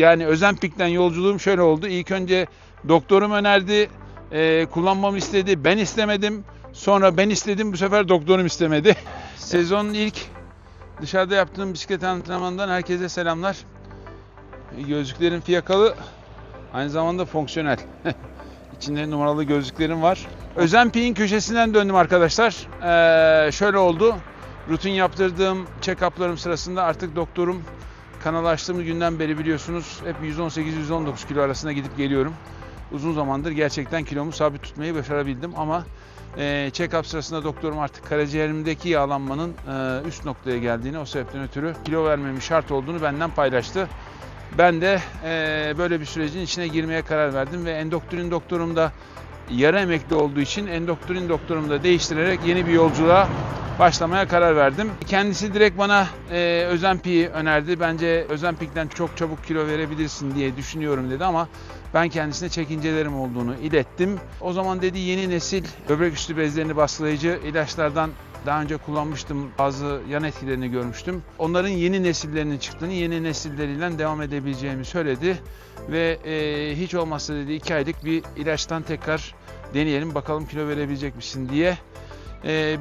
Yani Özenpik'ten yolculuğum şöyle oldu. İlk önce doktorum önerdi, e, kullanmamı istedi. Ben istemedim. Sonra ben istedim, bu sefer doktorum istemedi. Sezonun ilk dışarıda yaptığım bisiklet antrenmanından herkese selamlar. Gözlüklerim fiyakalı, aynı zamanda fonksiyonel. İçinde numaralı gözlüklerim var. Özenpik'in köşesinden döndüm arkadaşlar. Ee, şöyle oldu. Rutin yaptırdığım check-up'larım sırasında artık doktorum kanalı açtığım günden beri biliyorsunuz hep 118-119 kilo arasında gidip geliyorum. Uzun zamandır gerçekten kilomu sabit tutmayı başarabildim ama e, check-up sırasında doktorum artık karaciğerimdeki yağlanmanın e, üst noktaya geldiğini o sebepten ötürü kilo vermemin şart olduğunu benden paylaştı. Ben de e, böyle bir sürecin içine girmeye karar verdim ve endokrin doktorum da yarı emekli olduğu için endokrin doktorumu da değiştirerek yeni bir yolculuğa başlamaya karar verdim. Kendisi direkt bana e, Ozempic'i önerdi. Bence Ozempic'ten çok çabuk kilo verebilirsin diye düşünüyorum dedi ama ben kendisine çekincelerim olduğunu ilettim. O zaman dedi yeni nesil böbrek üstü bezlerini baskılayıcı ilaçlardan daha önce kullanmıştım. Bazı yan etkilerini görmüştüm. Onların yeni nesillerinin çıktığını, yeni nesilleriyle devam edebileceğimi söyledi. Ve e, hiç olmazsa dedi iki aylık bir ilaçtan tekrar deneyelim bakalım kilo verebilecek misin diye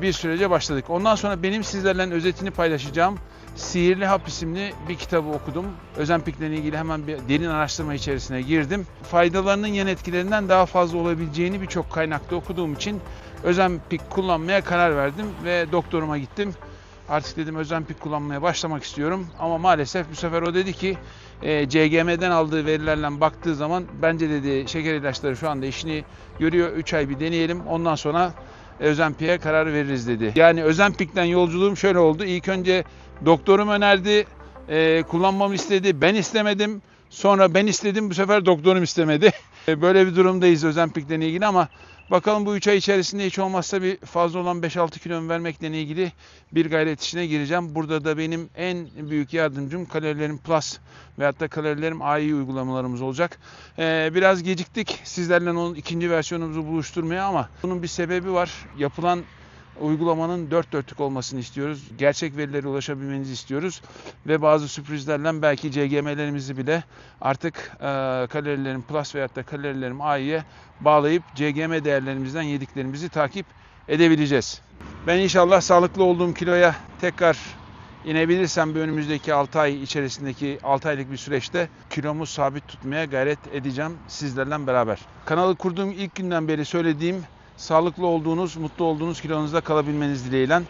bir sürece başladık. Ondan sonra benim sizlerle özetini paylaşacağım. Sihirli Hap isimli bir kitabı okudum. Özenpik'le ilgili hemen bir derin araştırma içerisine girdim. Faydalarının yan etkilerinden daha fazla olabileceğini birçok kaynakta okuduğum için Özenpik kullanmaya karar verdim ve doktoruma gittim. Artık dedim Özenpik kullanmaya başlamak istiyorum ama maalesef bu sefer o dedi ki e, CGM'den aldığı verilerle baktığı zaman bence dedi şeker ilaçları şu anda işini görüyor. 3 ay bir deneyelim ondan sonra Özenpik'e karar veririz dedi. Yani Özenpik'ten yolculuğum şöyle oldu. İlk önce doktorum önerdi, e, kullanmamı istedi. Ben istemedim. Sonra ben istedim, bu sefer doktorum istemedi. E, Böyle bir durumdayız Özenpik'le ilgili ama bakalım bu 3 ay içerisinde hiç olmazsa bir fazla olan 5-6 kilomu vermekle ilgili bir gayret içine gireceğim. Burada da benim en büyük yardımcım kalorilerim plus veyahut da kalorilerim AI uygulamalarımız olacak. Ee, biraz geciktik sizlerle onun ikinci versiyonumuzu buluşturmaya ama bunun bir sebebi var. Yapılan uygulamanın dört dörtlük olmasını istiyoruz. Gerçek verilere ulaşabilmenizi istiyoruz. Ve bazı sürprizlerle belki CGM'lerimizi bile artık e, kalorilerin plus veyahut da kalorilerim A'ya bağlayıp CGM değerlerimizden yediklerimizi takip edebileceğiz. Ben inşallah sağlıklı olduğum kiloya tekrar inebilirsem bir önümüzdeki 6 ay içerisindeki 6 aylık bir süreçte kilomu sabit tutmaya gayret edeceğim sizlerle beraber. Kanalı kurduğum ilk günden beri söylediğim sağlıklı olduğunuz, mutlu olduğunuz kilonuzda kalabilmeniz dileğiyle.